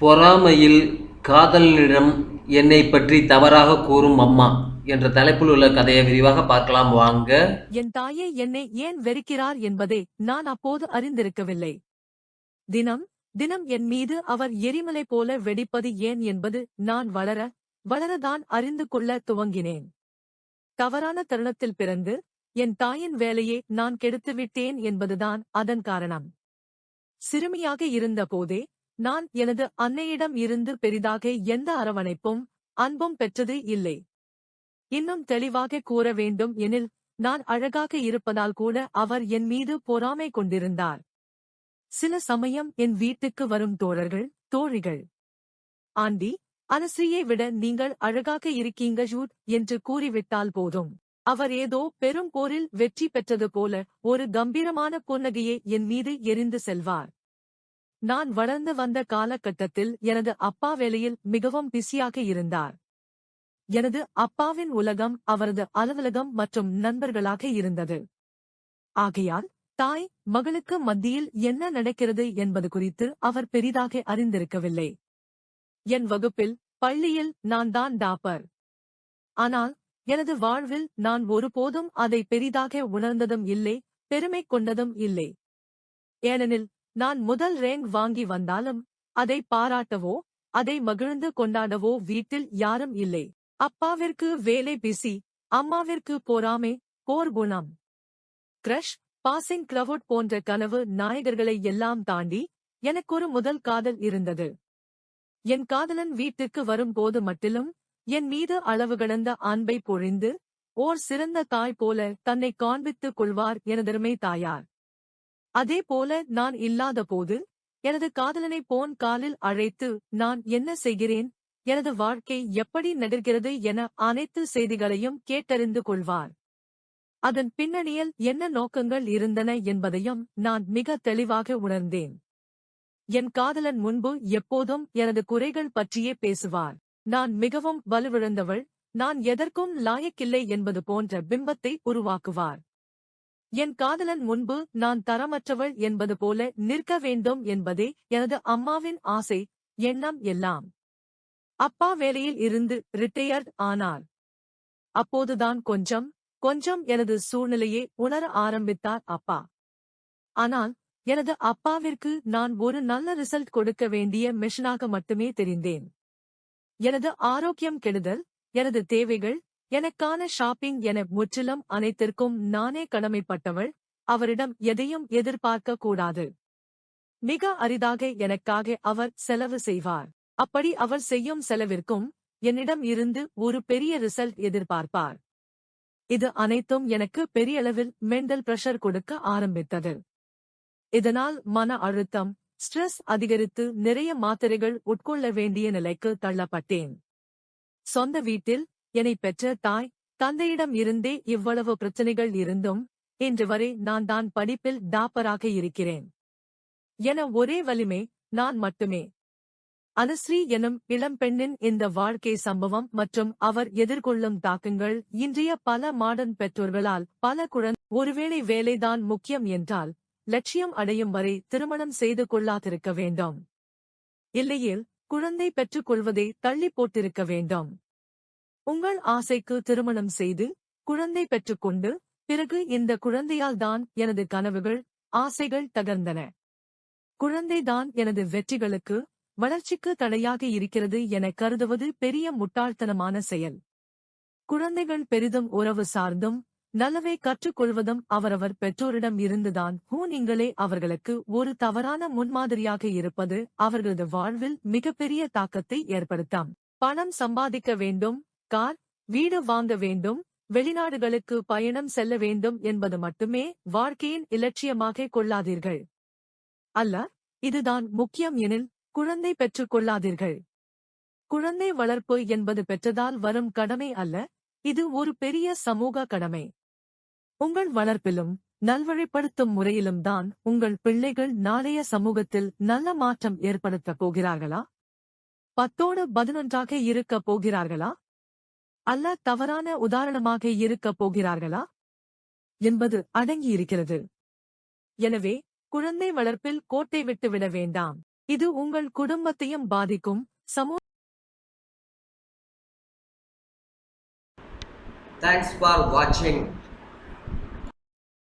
பொறாமையில் காதலனிடம் என்னை பற்றி தவறாக கூறும் அம்மா என்ற தலைப்பில் உள்ள கதையை விரிவாக பார்க்கலாம். வாங்க. என் தாயே என்னை ஏன் வெறுக்கிறார் என்பதை நான் அப்போது அறிந்திருக்கவில்லை. தினம் தினம் என் மீது அவர் எரிமலை போல வெடிப்பது ஏன் என்பது நான் வளர வளரதான் அறிந்து கொள்ள துவங்கினேன். தவறான தருணத்தில் பிறந்து என் தாயின் வேலையை நான் கெடுத்துவிட்டேன் என்பதுதான் அதன் காரணம். சிறுமியாக இருந்தபோதே நான் எனது அன்னையிடம் இருந்து பெரிதாக எந்த அரவணைப்பும் அன்பும் பெற்றது இல்லை. இன்னும் தெளிவாக கூற வேண்டும் எனில் நான் அழகாக இருப்பதால் கூட அவர் என் மீது பொறாமை கொண்டிருந்தார். சில சமயம் என் வீட்டுக்கு வரும் தோழர்கள் தோழிகள். ஆண்டி அனசியை விட நீங்கள் அழகாக இருக்கீங்க ஜூட் என்று கூறிவிட்டால் போதும். அவர் ஏதோ பெரும் போரில் வெற்றி பெற்றது போல ஒரு கம்பீரமான புன்னகையை என் மீது எரிந்து செல்வார். நான் வளர்ந்து வந்த காலகட்டத்தில் எனது அப்பா வேலையில் மிகவும் பிஸியாக இருந்தார். எனது அப்பாவின் உலகம் அவரது அலுவலகம் மற்றும் நண்பர்களாக இருந்தது. ஆகையால் தாய் மகளுக்கு மத்தியில் என்ன நடக்கிறது என்பது குறித்து அவர் பெரிதாக அறிந்திருக்கவில்லை. என் வகுப்பில் பள்ளியில் நான் தான் டாப்பர். ஆனால் எனது வாழ்வில் நான் ஒருபோதும் அதை பெரிதாக உணர்ந்ததும் இல்லை பெருமை கொண்டதும் இல்லை. ஏனெனில் நான் முதல் ரேங்க் வாங்கி வந்தாலும் அதை பாராட்டவோ அதை மகிழ்ந்து கொண்டாடவோ வீட்டில் யாரும் இல்லை. அப்பாவிற்கு வேலை பிசி அம்மாவிற்கு போராமே போர் குணம். கிரஷ் பாசிங் கிரவுட் போன்ற கனவு நாயகர்களை எல்லாம் தாண்டி எனக்கொரு முதல் காதல் இருந்தது. என் காதலன் வீட்டுக்கு வரும்போது மட்டிலும் என் மீது அளவு கடந்த அன்பை பொழிந்து ஓர் சிறந்த தாய் போல தன்னை காண்பித்துக் கொள்வார் எனதருமை தாயார். அதே போல நான் இல்லாத போது எனது காதலனை போன் காலில் அழைத்து நான் என்ன செய்கிறேன்? எனது வாழ்க்கை எப்படி நகர்கிறது? என அனைத்து செய்திகளையும் கேட்டறிந்து கொள்வார். அதன் பின்னணியில் என்ன நோக்கங்கள் இருந்தன என்பதையும் நான் மிக தெளிவாக உணர்ந்தேன். என் காதலன் முன்பு எப்போதும் எனது குறைகள் பற்றியே பேசுவார். நான் மிகவும் வலுவிழந்தவள். நான் எதற்கும் லாயக்கில்லை என்பது போன்ற பிம்பத்தை உருவாக்குவார். என் காதலன் முன்பு நான் தரமற்றவள் என்பது போல நிற்க வேண்டும் என்பதே எனது அம்மாவின் ஆசை எண்ணம் எல்லாம். அப்பா வேலையில் இருந்து ரிட்டையர்ட் ஆனார். அப்போதுதான் கொஞ்சம் கொஞ்சம் எனது சூழ்நிலையை உணர ஆரம்பித்தார் அப்பா. ஆனால் எனது அப்பாவிற்கு நான் ஒரு நல்ல ரிசல்ட் கொடுக்க வேண்டிய மிஷனாக மட்டுமே தெரிந்தேன். எனது ஆரோக்கியம் கெடுதல் எனது தேவைகள் எனக்கான ஷாப்பிங் என முற்றிலும் அனைத்திற்கும் நானே கடமைப்பட்டவள் அவரிடம் எதையும் எதிர்பார்க்க கூடாது. மிக அரிதாக எனக்காக அவர் செலவு செய்வார். அப்படி அவர் செய்யும் செலவிற்கும் என்னிடம் இருந்து ஒரு பெரிய ரிசல்ட் எதிர்பார்ப்பார். இது அனைத்தும் எனக்கு பெரியளவில் மெண்டல் பிரஷர் கொடுக்க ஆரம்பித்தது. இதனால் மன அழுத்தம் ஸ்ட்ரெஸ் அதிகரித்து நிறைய மாத்திரைகள் உட்கொள்ள வேண்டிய நிலைக்கு தள்ளப்பட்டேன். சொந்த வீட்டில் என்னை பெற்ற தாய் தந்தையிடம் இருந்தே இவ்வளவு பிரச்சனைகள் இருந்தும் இன்று வரை நான் தான் படிப்பில் டாப்பராக இருக்கிறேன். என ஒரே வலிமை நான் மட்டுமே. அனுஸ்ரீ எனும் இளம்பெண்ணின் இந்த வாழ்க்கை சம்பவம் மற்றும் அவர் எதிர்கொள்ளும் தாக்கங்கள் இன்றைய பல மாடர்ன் பெற்றோர்களால் பல குழந்தை ஒருவேளை வேலைதான் முக்கியம் என்றால் லட்சியம் அடையும் வரை திருமணம் செய்து கொள்ளாதிருக்க வேண்டும். இல்லையேல் குழந்தை பெற்றுக் கொள்வதை தள்ளி போட்டிருக்க வேண்டும். உங்கள் ஆசைக்கு திருமணம் செய்து குழந்தை பெற்றுக்கொண்டு பிறகு இந்த குழந்தையால் தான் எனது கனவுகள் ஆசைகள் தகர்ந்தன. குழந்தைதான் எனது வெற்றிகளுக்கு வளர்ச்சிக்கு தடையாக இருக்கிறது என கருதுவது பெரிய முட்டாள்தனமான செயல். குழந்தைகள் பெரிதும் உறவு சார்ந்தும் நல்லவை கற்றுக்கொள்வதும் அவரவர் பெற்றோரிடம் இருந்துதான் ஹூ நீங்களே அவர்களுக்கு ஒரு தவறான முன்மாதிரியாக இருப்பது அவர்களது வாழ்வில் மிகப்பெரிய தாக்கத்தை ஏற்படுத்தாம். பணம் சம்பாதிக்க வேண்டும் கார் வீடு வாங்க வேண்டும் வெளிநாடுகளுக்கு பயணம் செல்ல வேண்டும் என்பது மட்டுமே வாழ்க்கையின் இலட்சியமாக கொள்ளாதீர்கள். அல்ல இதுதான் முக்கியம் எனில் குழந்தை பெற்றுக் கொள்ளாதீர்கள். குழந்தை வளர்ப்பு என்பது பெற்றதால் வரும் கடமை அல்ல இது ஒரு பெரிய சமூக கடமை. உங்கள் வளர்ப்பிலும் நல்வழிப்படுத்தும் முறையிலும் தான் உங்கள் பிள்ளைகள் நாளைய சமூகத்தில் நல்ல மாற்றம் ஏற்படுத்தப் போகிறார்களா? பத்தோடு பதினொன்றாக இருக்கப் போகிறார்களா? அல்ல தவறான உதாரணமாக இருக்கப் போகிறார்களா? என்பது அடங்கியிருக்கிறது. எனவே குழந்தை வளர்ப்பில் கோட்டை விட்டுவிட வேண்டாம். இது உங்கள் குடும்பத்தையும் பாதிக்கும். சமூக தேங்க்ஸ் ஃபார் வாட்சிங்